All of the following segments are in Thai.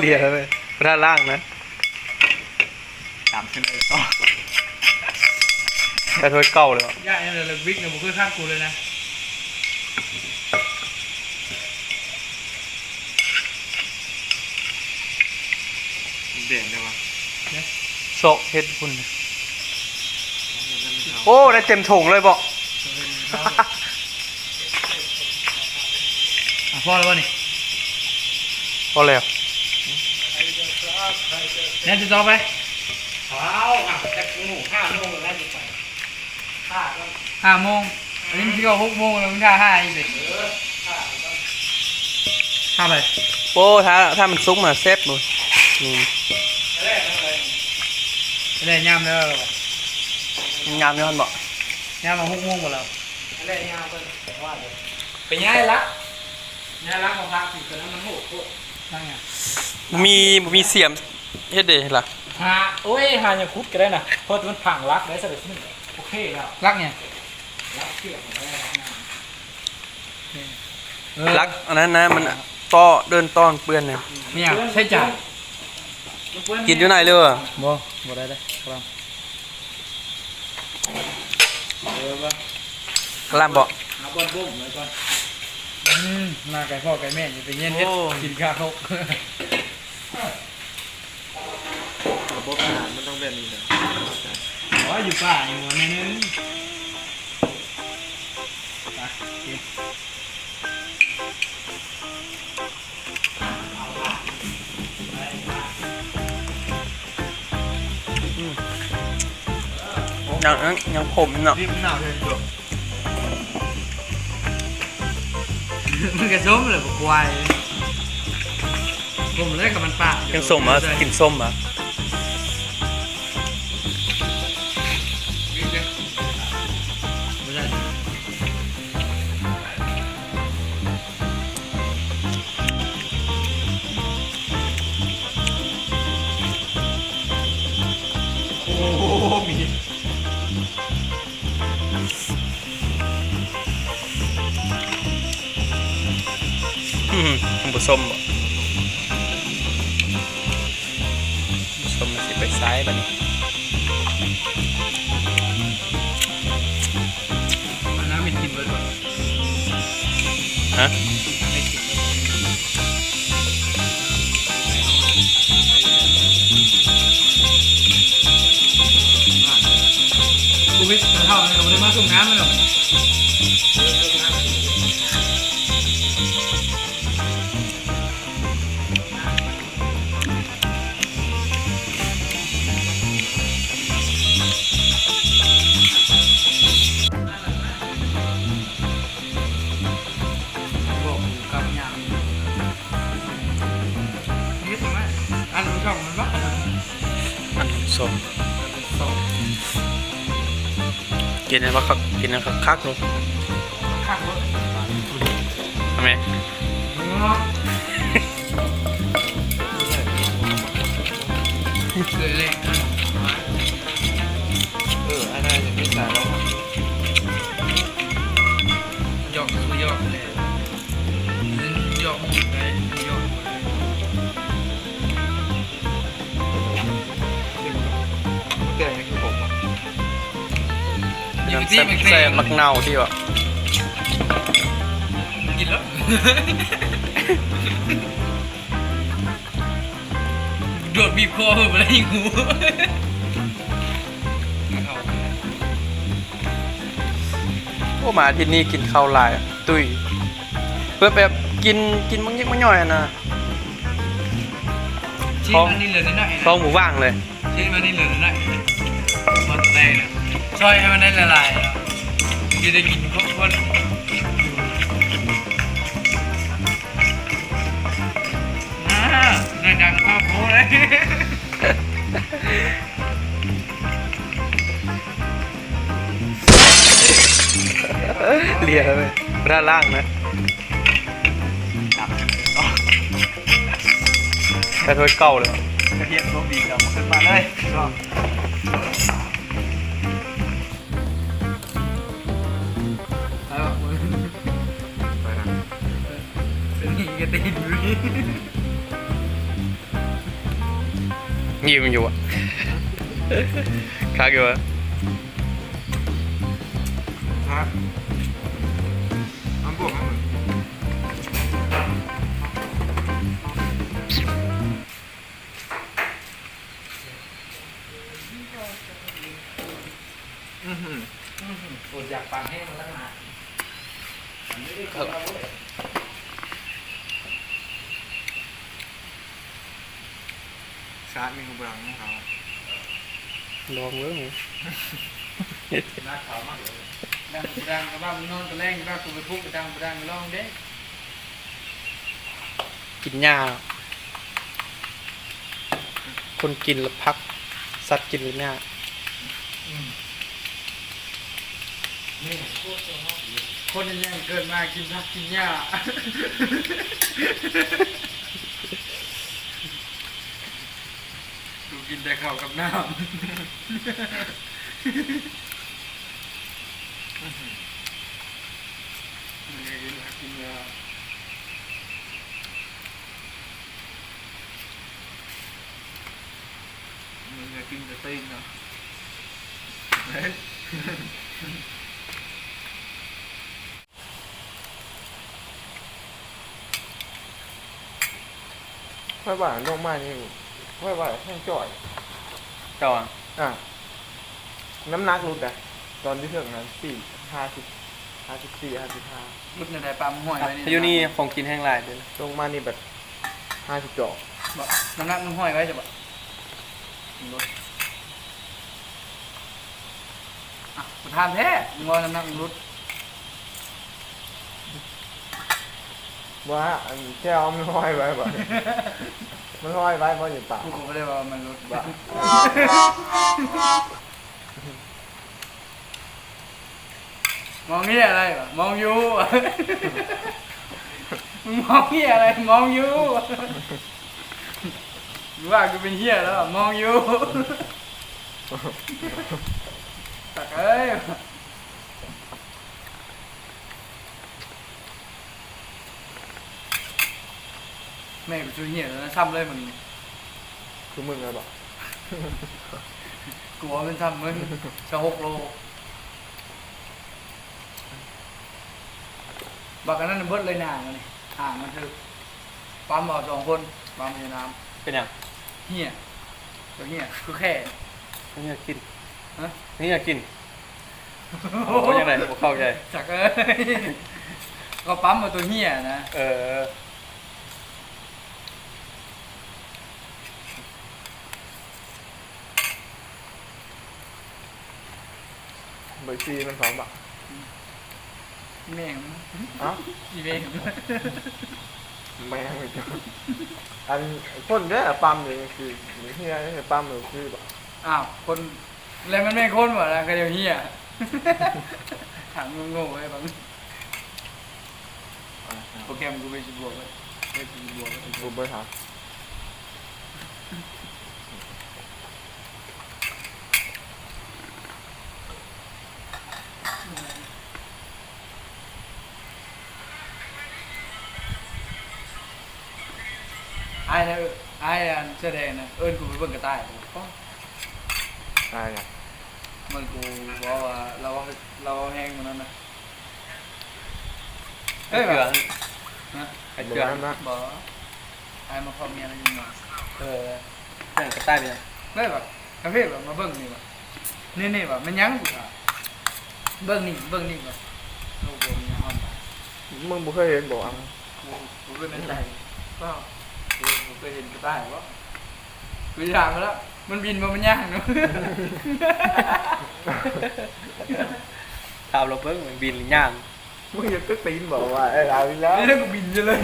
เลียไปด้านล่างนะตามขึ้นเลยต่อแต่ถ้วยเก่าเลยว่ะย่าเนี่ยเลยบิ๊กเนี่ยผมเคยข้างกูเลยนะเด่นเลยวะโซะเฮ็ดคุณโอ้ได้เต็มถุงเลยบอกอะพอแล้ววะนี่พอแล้ว แน่ติดต่อไปเอาอะแต่หมูห้าโมงแล้วจะไปห้าก็ห้าโมงอันนี้มันที่ว่าหกโมงแล้วมันท่าห้าอีกเลยห้าไปโอ้ถ้าถ้ามันซุกมาเซฟเลยนี่แรกนั่นเลยอะไรย่ำแล้วงามย้อนบอกย่ำมาหกโมงหมดแล้วแรกยาวไปว่าเลยไปย้ายละย้ายละของพักสิตอนนั้นมันโหดโคตรนั่งไงมีมีเสียม เฮ็ดเด้ล่ะหาโอ้ยหาอย่างคุดก็ได้นะเพราะมันผังรักได้สะดุดนี่โอเคแล้วรักเนี่ยรักเชือกได้รักน้เออรักอันนั้นนะมันต้อเดินต้อนเปื้อนเนี่ยเนี่ยใช่จ่ายกินอยู่ไหนเลยว่ะบ่บ่ได้ได้ครับเออป่ะกระลำบอกหาบอลบุ้มเลยก่อนอืมมาไก่พ่อไก่แม่อย่าไปเย็นเฮ็ดโอ้กินข้าว ขาระบบอาหารมันต้องแบบนี้เลยอ๋ออยู่ป่าอยู่ในนึงไปกินยังยังยังผมเนาะรีบหนาวเลยจบมันกระส้มเลยบอกวายผมเล่นกับมันป่าอยังส้มอะกินส้มอะ มมันผสมบ่ผสมมันสิไปซ้ายบัดนี้อันน้ำไม่กินเลยก่อนฮะไม่กินเลยกูวิทย์เท่านั้นเราไม่ได้มาส่งน้ำมันหรอ อันส้มกินอะไรวะครับกินอะไรครับคักๆเนอะข้างรถทำไมเลยเลยเอ อยู่ที่มันใส่มักเน่าที่ว่ากินแล้วโดดบีบคอเหมือนอะไรงูโอ้มาที่นี่กินข้าวหลายอะตุ้ยเพื่อแบบกินกินมังยิกมังย่อยอะนะชิ้นมันนี่เหลือนิดหน่อยท้องหมูว่างเลยชิ้นมันนี่เหลือนิดหน่อยมันแรงนะ ซอยให้มันได้ละลายจะได้กินครบคนอ่าในดังพ่อโพเลยเลียไปด้านล่างนะจับกันเลยเนาะแต่ถ้วยเก่าเลยกระเทียมตัวบีกับขึ้นมาเลย ระตีนอยู่นี่ยิ้มอยู่อะคักอยู่อะฮะมันบวกมั้งอือหืออดอยากปากแห้งมาตั้งนานไม่ได้กินแล้วเว้ ชาร์จมีกำลังของเขาลองเว้ยนักเขามากเลยดังกูดังกับบ้านมึงนอนตะแรงกับบ้านกูไปพุกกับดังกูดังลองเด้กินหญ้าคนกินแล้วพัก สัตว์กินหรือหญ้านี่โคตรชอบเลยคนยังเกิดมากินผักกินหญ้า กูกินแต่ข้ากับน้มันยากกินผักกินเนื้อมันอยากกินแต่ตีนเนาะเฮ้ยค่อยว่าลงมานี่ ค่อยว่าแห้งจ่อยเจ้าอะอะน้ำหนักลดอะตอนที่ถึงนั้นสี่ห้าสิบห้าสิบสี่ห้าสิบห้าำรุดในใดปั๊มห้อยไว้อยู่นี่ของกินแห้งหลายเด้อลงมานี่แบบห้าสิบจอกบอกน้ำหนักมึงห้อยไว้จะบอกรถอะประธานแท้มึงว่าน้ำหนักมึงรุดว่าอันแค่เอามันห้อยไว้บ่ มันห้อยไว้เพราะอยู่ปากกูก็ไม่ได้ว่ามันรุดบ้ามองนี่อะไรวะมองอยู่มึงมองเฮียอะไร มองอยู่มึงว่ากูเป็นเฮียแล้วอะมองอยู่ตักเอ้ย แม่กูช่วยเฮียแล้วนะซ้ำเลยมึงคือมึงเลยบอกกลัวเป็นซ้ำมึงชะหกโลบักอันนั้นนะเบิดเลยหนามันนี่ห่างมันคือปั๊มเอาสองคนปั๊มอยู่น้เป็นหยังำเฮียตัวเฮียคือแค่ไม่อยากกินฮะไม่อยากกิน โอ้ยังไงผมเข้าใจ จักเอ้ยก็ปั๊มมาตัวเฮียนะ เออ เบอร์ซีมันสองบาทแม่งอะอีแม่งแม่งไม่จออันคนเนี้ยปั๊มเลยคือหรือเฮียเนี่ยปั๊มเลยคือแบบอ้าวคนแล้วมันไม่คนหมดแล้วก็เดี๋ยวเฮียถามงงๆไว้บังโปรแกรมกูไปสิบวกไว้ไปสิบวกไว้บูเบอร์ถา มไอ้นะไอ้อันแสดงนะเอิญกูไปเบิ่งกระต่ายก็ตายไงมันกูบอกว่าเราเราแห้งมันนั้นนะไอ้เกลือนะไอ้เดี๋เกยลืวอนั้นนะบอกไอ้มาพอมีอะไรยิงมาเออเรื่องกระต่ายเป็นหยังได้แบบกระเพาะแบบมาเบิ่งนี่แบบนี่นี่แบบมันยั้งกูอะเบิ่งนี่เบิ่งนี่แบบโอ้โหมีห้องมามึงบ่เคยเห็นบอกอะกูกูเป็นไม่ใจเปล่ากูกูเค ยเห็นกระต่ายวะกูถามมาแล้ว มันบินมามันย่างเนาะถามเราเพิ่งมันบินหรือย่างมึงอย่าตึกตีนบอกว่าเอ้ยเอาอีกแล้วนี่เรื่องกูบินจะเลย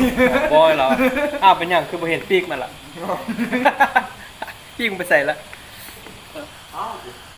บอยเราอ้าวเป็นอย่างคือบ่เห็นปีกมันล่ะปีกมันไปใส่ละ